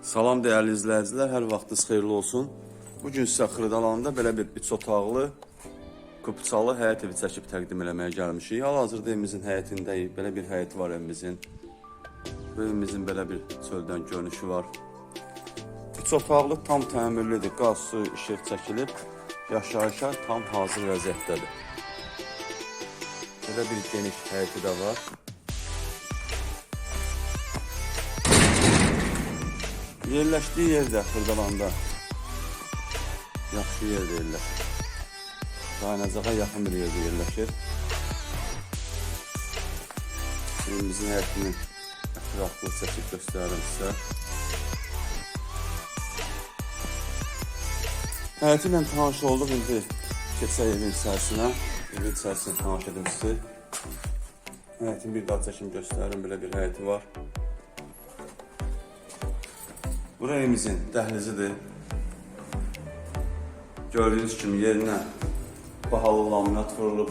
Salam dəyərli izləyicilər, hər vaxtınız xeyirli olsun. Bu gün sizə Xırdalanında belə bir üç otaqlı, kupçalı həyət evi çəkib təqdim eləməyə gəlmişik. Hal-hazırda evimizin həyətindəyik. Belə bir həyəti var evimizin. Bu evimizin belə bir çöldən görünüşü var. Üç otaqlı tam təmirlidir. Qaz, su, işıq çəkilib. Yaşayışa tam hazır vəziyyətdədir. Belə bir geniş həyəti də var. Yerləşdiyi yer də Xırdalanda. Yaxşı yerdə yerləşir. Qaynacağa yaxın bir yerdə yerləşir. Evimizin həyətini ətraflı çəkib göstərirəm sizə. Həyəti ilə tanış olduq, indi keçək evin içərisinə. Evin içərisini tanış edim sizi. Həyətin bir daha çəkim göstərirəm, belə bir həyəti var. Bura evimizin dəhlizidir. Gördüyünüz kimi yerinə bahalı laminat vurulub.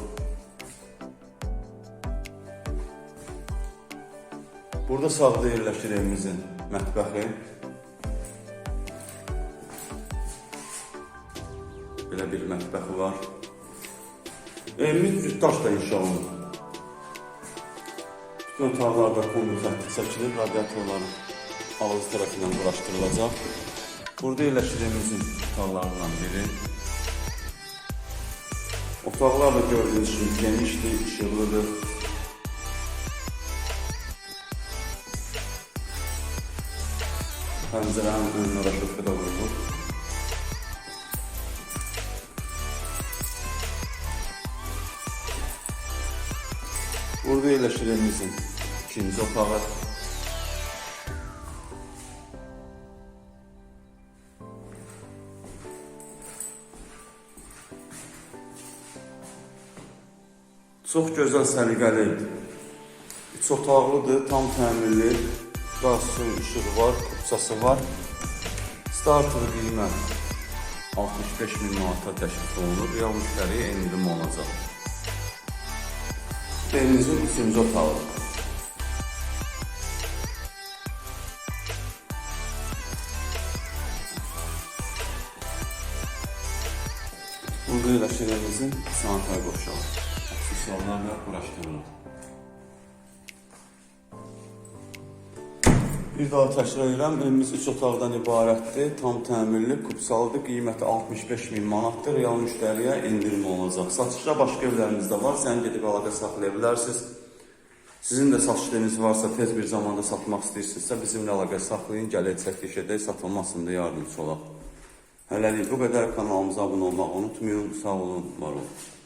Burada sağda yerləşir evimizin mətbəxi. Belə bir mətbəxi var. Evimiz cütdaşla inşa olunub. Bütün otaqlarda kondur xətti radiatorların ağız tərəfindən quraşdırılacaq. Burada yerləşir evimizin otaqlarından biri. Otaqlar da gördüyünüz kimi genişdir, işıqlıdır. Pəncərənin önünə raşıqlı da vurulur. Burada yerləşir evimizin ikinci otağı. Çox gözəl səliqəli. Üç otaqlıdır, tam təmirli. Qaz, su, işığı var, kupçası var. Starter qiymət 65 min manata təşkil olunur. Real müştəriyə endirim olacaq. Evimizin üçüncü otağı. Burada yerləşir evimizin sanitar qoşağı. Aksesuarlarla uğraşdırılır. Bir daha təkrar edirəm, evimiz 3 otaqdan ibarətdir, tam təmirli, kupsalıdır, qiyməti 65 min manatdır, real müştəriyə endirim olacaq. Satışda başqa evlərimiz də var, sən gedib əlaqə saxlaya bilərsiniz. Sizin də satışlarınız varsa, tez bir zamanda satmaq istəyirsinizsə, bizimlə əlaqə saxlayın, gələk çəkiliş edək, satılmasında yardımcı olaq. Hələlik bu qədər kanalımıza abunə olmağı unutmayın. Sağ olun, var olun.